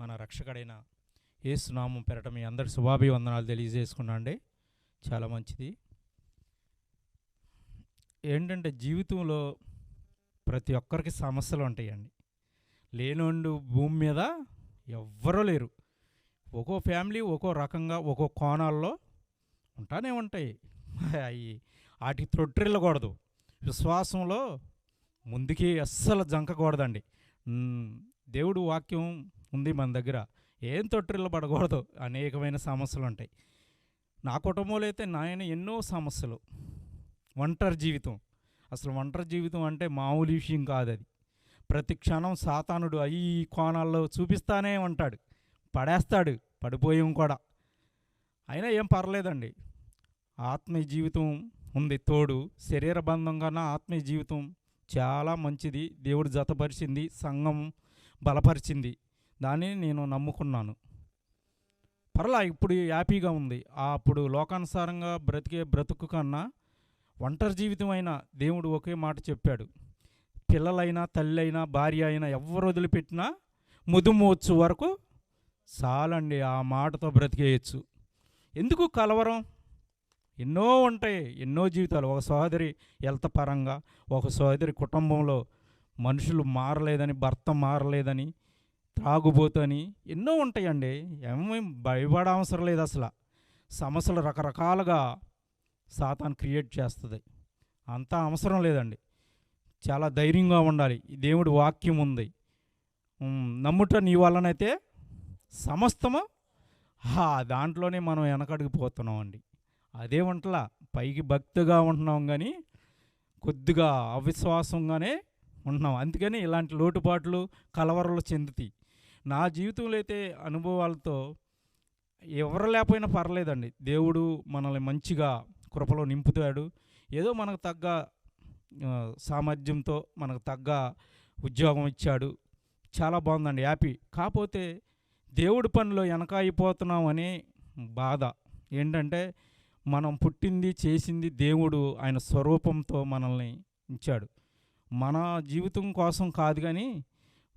మన రక్షకుడైన ఏసునామం పెరట మీ అందరి శుభాభివందనాలు తెలియజేసుకున్నా అండి. చాలా మంచిది. ఏంటంటే జీవితంలో ప్రతి ఒక్కరికి సమస్యలు ఉంటాయండి. లేనోండు భూమి మీద ఎవ్వరూ లేరు. ఒక్కో ఫ్యామిలీ ఒక్కో రకంగా ఒక్కో కోణాల్లో ఉంటానే ఉంటాయి. అవి వాటికి త్రొట్టిల్లకూడదు విశ్వాసంలో ముందుకి అస్సలు జంకకూడదండి. దేవుడు వాక్యం ఉంది మన దగ్గర. ఏం తొట్టిల్లు పడకూడదు. అనేకమైన సమస్యలు ఉంటాయి. నా కుటుంబంలో అయితే నాయన ఎన్నో సమస్యలు. ఒంటరి జీవితం. అసలు ఒంటరి జీవితం అంటే మామూలు విషయం కాదు అది. ప్రతి క్షణం సాతానుడు అయి ఈ కోణాల్లో చూపిస్తానే ఉంటాడు. పడేస్తాడు. పడిపోయాం కూడా. అయినా ఏం పర్లేదండి. ఆత్మీయ జీవితం ఉంది తోడు. శరీర బంధం కన్నా ఆత్మీయ జీవితం చాలా మంచిది. దేవుడు జతపరిచింది సంఘం బలపరిచింది. దాన్ని నేను నమ్ముకున్నాను. పర్లా ఇప్పుడు హ్యాపీగా ఉంది. ఆ అప్పుడు లోకానుసారంగా బ్రతికే బ్రతుకు కన్నా ఒంటరి జీవితం అయినా దేవుడు ఒకే మాట చెప్పాడు. పిల్లలైనా తల్లి అయినా భార్య అయినా ఎవరు వదిలిపెట్టినా ముదుమోచ్చు వరకు చాలండి ఆ మాటతో బ్రతికేయచ్చు. ఎందుకు కలవరం? ఎన్నో ఉంటాయి ఎన్నో జీవితాలు. ఒక సహోదరి హెల్త్ పరంగా ఒక సహోదరి కుటుంబంలో మనుషులు మారలేదని భర్త మారలేదని త్రాగుబోతని ఎన్నో ఉంటాయండి. ఏమీ భయపడ అవసరం లేదు అసలు సమస్యలు రకరకాలుగా సాతాన్ క్రియేట్ చేస్తుంది. అంత అవసరం లేదండి. చాలా ధైర్యంగా ఉండాలి. దేవుడి వాక్యం ఉంది. నమ్ముట నీ వల్లనైతే సమస్తము దాంట్లోనే మనం వెనకడిగిపోతున్నాం అండి అదే వంటలా పైకి భక్తిగా ఉంటున్నాం కానీ కొద్దిగా అవిశ్వాసంగానే ఉంటున్నాం అందుకని ఇలాంటి లోటుపాట్లు కలవరలు చెందుతాయి. నా జీవితంలో అయితే అనుభవాలతో ఎవరు లేకపోయినా పర్లేదండి. దేవుడు మనల్ని మంచిగా కృపలో నింపుతాడు. ఏదో మనకు తగ్గ సామర్థ్యంతో మనకు తగ్గ ఉద్యోగం ఇచ్చాడు. చాలా బాగుందండి. హ్యాపీ. కాకపోతే దేవుడి పనిలో వెనకాయిపోతున్నాం అనే బాధ. ఏంటంటే మనం పుట్టింది చేసింది దేవుడు ఆయన స్వరూపంతో మనల్ని ఉంచాడు. మన జీవితం కోసం కాదు కానీ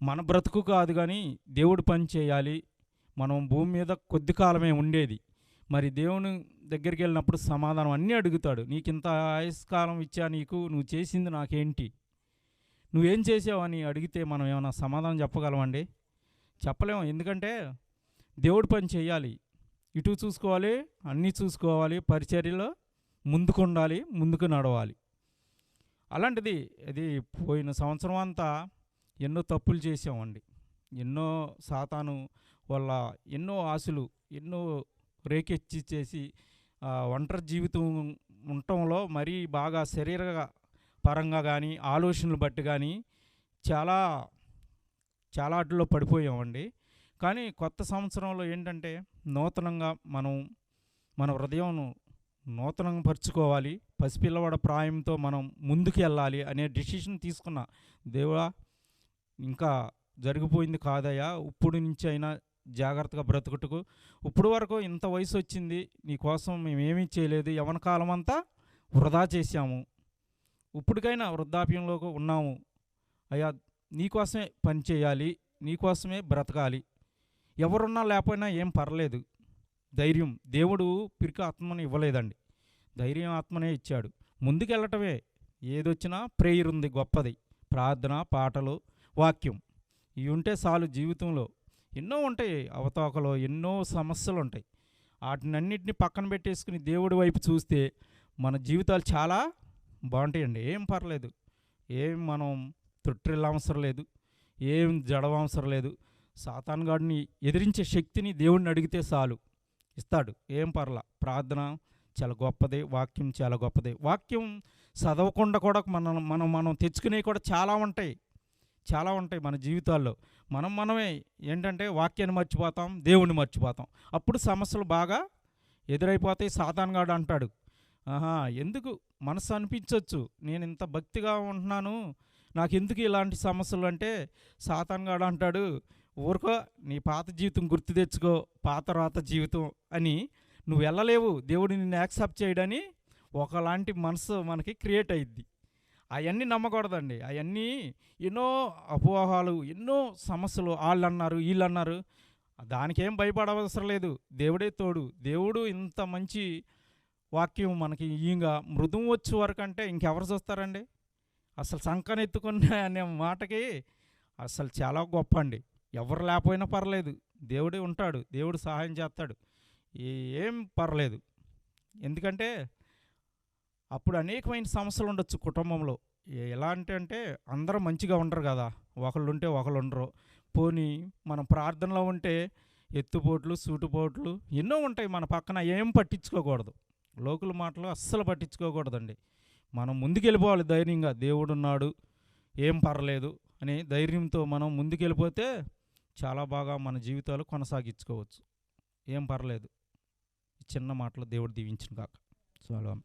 మన బ్రతుకు కాదు కానీ దేవుడు పని చేయాలి. మనం భూమి మీద కొద్ది కాలమే ఉండేది. మరి దేవుని దగ్గరికి వెళ్ళినప్పుడు సమాధానం అన్నీ అడుగుతాడు. నీకు ఇంత ఆయుష్కాలం ఇచ్చా నీకు నువ్వు చేసింది నాకేంటి? నువ్వేం చేసావు అని అడిగితే మనం ఏమైనా సమాధానం చెప్పగలమండి చెప్పలేము. ఎందుకంటే దేవుడు పని చేయాలి. ఇటు చూసుకోవాలి అన్నీ చూసుకోవాలి పరిచర్యలో ముందుకు ఉండాలి ముందుకు నడవాలి. అలాంటిది అది పోయిన సంవత్సరం అంతా ఎన్నో తప్పులు చేసామండి ఎన్నో సాతాను వల్ల ఎన్నో ఆశలు ఎన్నో రేకెచ్చి చేసి ఒంటరి జీవితం ఉండటంలో మరీ బాగా శరీర పరంగా కానీ ఆలోచనలు బట్టి కానీ చాలా చాలా అడ్డులో పడిపోయామండి. కానీ కొత్త సంవత్సరంలో ఏంటంటే నూతనంగా మనం మన హృదయం నూతనంగా పరుచుకోవాలి. పసిపిల్లవాడ ప్రాయంతో మనం ముందుకు వెళ్ళాలి అనే డిసిషన్ తీసుకున్న దేవుడా ఇంకా జరిగిపోయింది కాదయ్యా. ఇప్పుడు నుంచి అయినా జాగ్రత్తగా బ్రతుకుటకు. ఇప్పుడు వరకు ఇంత వయసు వచ్చింది. నీకోసం మేమేమీ చేయలేదు. యవన కాలం అంతా వృధా చేశాము. ఇప్పటికైనా వృద్ధాప్యంలో ఉన్నాము. అయ్యా నీకోసమే పని చేయాలి. నీకోసమే బ్రతకాలి. ఎవరున్నా లేకపోయినా ఏం పర్లేదు. ధైర్యం. దేవుడు పిరికి ఆత్మని ఇవ్వలేదండి. ధైర్యం ఆత్మనే ఇచ్చాడు. ముందుకెళ్ళటమే. ఏదొచ్చినా ప్రేయర్ ఉంది గొప్పది. ప్రార్థన పాటలు వాక్యం. ఇవి ఉంటే చాలు జీవితంలో. ఎన్నో ఉంటాయి అవతోకలో ఎన్నో సమస్యలు ఉంటాయి వాటినన్నిటిని పక్కన పెట్టేసుకుని దేవుడి వైపు చూస్తే మన జీవితాలు చాలా బాగుంటాయండి. ఏం పర్లేదు. ఏం మనం తొట్టిల్ల అవసరం లేదు. ఏం జడవ అవసరం లేదు. సాతాన్గాడిని ఎదిరించే శక్తిని దేవుడిని అడిగితే చాలు. ఇస్తాడు. ఏం పర్లా. ప్రార్థన చాలా గొప్పదే. వాక్యం చాలా గొప్పదే. వాక్యం చదవకుండా కూడా మనం మనం మనం తెచ్చుకునేవి కూడా చాలా ఉంటాయి. చాలా ఉంటాయి మన జీవితాల్లో. మనం మనమే ఏంటంటే వాక్యాన్ని మర్చిపోతాం దేవుణ్ణి మర్చిపోతాం. అప్పుడు సమస్యలు బాగా ఎదురైపోతాయి. సాతాన్గాడు అంటాడు ఆహా ఎందుకు మనసు అనిపించవచ్చు నేను ఇంత భక్తిగా ఉంటున్నాను. నాకు ఎందుకు ఇలాంటి సమస్యలు? అంటే సాతాన్గాడు అంటాడు ఊరుకో నీ పాత జీవితం గుర్తు తెచ్చుకో పాత రాత జీవితం అని. నువ్వు వెళ్ళలేవు. దేవుడు నిన్ను యాక్సెప్ట్ చేయడని ఒకలాంటి మనసు మనకి క్రియేట్ అయ్యిద్ది అవన్నీ నమ్మకూడదండి. అవన్నీ ఎన్నో అపోహాలు ఎన్నో సమస్యలు వాళ్ళు అన్నారు వీళ్ళు అన్నారు దానికేం భయపడవసరం లేదు దేవుడే తోడు. దేవుడు ఇంత మంచి వాక్యం మనకి ఇంకా మృదుం వచ్చే వరకు అంటే ఇంకెవరు చూస్తారండి? అసలు సంకనెత్తుకున్న అనే మాటకి అసలు చాలా గొప్ప అండి ఎవరు లేకపోయినా పర్లేదు. దేవుడే ఉంటాడు. దేవుడు సహాయం చేస్తాడు. ఏం పర్లేదు. ఎందుకంటే అప్పుడు అనేకమైన సమస్యలు ఉండొచ్చు కుటుంబంలో. ఎలా ఎలాంటి అంటే అందరూ మంచిగా ఉండరు కదా. ఒకళ్ళు ఉంటే ఒకళ్ళు ఉండరు. పోనీ మనం ప్రార్థనలో ఉంటే ఎత్తుపోట్లు సూటుపోట్లు ఎన్నో ఉంటాయి మన పక్కన ఏం పట్టించుకోకూడదు. లోకుల మాటలు అస్సలు పట్టించుకోకూడదండి. మనం ముందుకెళ్ళిపోవాలి ధైర్యంగా. దేవుడు ఉన్నాడు ఏం పర్లేదు అని ధైర్యంతో మనం ముందుకెళ్ళిపోతే చాలా బాగా మన జీవితాలు కొనసాగించుకోవచ్చు. ఏం పర్లేదు. చిన్న మాటలు దేవుడు దీవించిన కాక చాలా